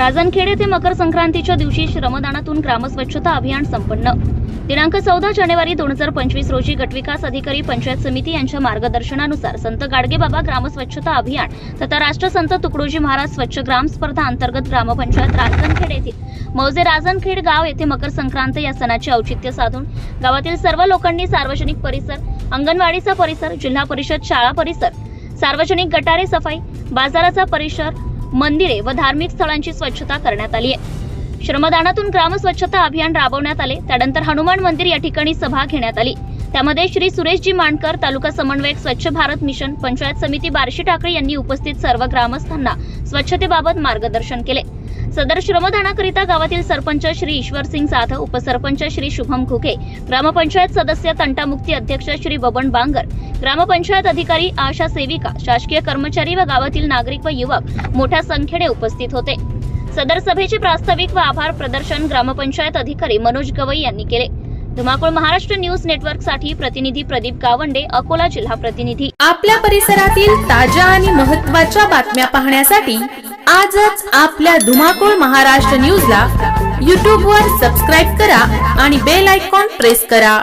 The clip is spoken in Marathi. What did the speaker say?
राजनखेड येथे मकर संक्रांतीच्या दिवशी श्रमदानातून ग्रामस्वच्छता अभियान संपन्न. दिनांक चौदा जानेवारी दोन हजार पंचवीस रोजी गटविकास अधिकारी पंचायत समिती यांच्या मार्गदर्शनानुसार संत गाडगेबाबा ग्रामस्वच्छता अभियान तथा राष्ट्रसंत तुकडोजी महाराज स्वच्छ ग्राम स्पर्धा अंतर्गत ग्रामपंचायत राजनखेड येथील मौजे राजनखेड गाव येथे मकर संक्रांत या सणाचे औचित्य साधून गावातील सर्व लोकांनी सार्वजनिक परिसर अंगणवाडीचा परिसर जिल्हा परिषद शाळा परिसर सार्वजनिक गटारे सफाई बाजाराचा परिसर मंदिरे व धार्मिक स्थळांची स्वच्छता करण्यात आली आहे. श्रमदानातून ग्राम स्वच्छता अभियान राबवण्यात आले. त्यानंतर हनुमान मंदिर या ठिकाणी सभा घेण्यात आली. त्यामध्ये श्री सुरेशजी मांडकर तालुका समन्वयक स्वच्छ भारत मिशन पंचायत समिती बार्शी ठाकरे यांनी उपस्थित सर्व ग्रामस्थांना स्वच्छतेबाबत मार्गदर्शन केले. सदर श्रमदानाकरिता गावातील सरपंच श्री ईश्वर सिंग जाधव उपसरपंच श्री शुभम घुगे ग्रामपंचायत सदस्य तंटामुक्ती अध्यक्ष श्री बबन बांगर ग्रामपंचायत अधिकारी आशा सेविका शासकीय कर्मचारी व गावातील नागरिक व युवक मोठ्या संख्येने उपस्थित होते. सदर सभेचे प्रास्ताविक व आभार प्रदर्शन ग्रामपंचायत अधिकारी मनोज गवई यांनी केले. धुमाकूळ महाराष्ट्र न्यूज नेटवर्कसाठी प्रतिनिधी प्रदीप गावंडे अकोला जिल्हा प्रतिनिधी. आपल्या परिसरातील ताज्या आणि महत्त्वाच्या बातम्या पाहण्यासाठी आजच आपल्या धुमाकूळ महाराष्ट्र न्यूजला यूट्यूबवर सबस्क्राईब करा आणि बेल आयकॉन प्रेस करा.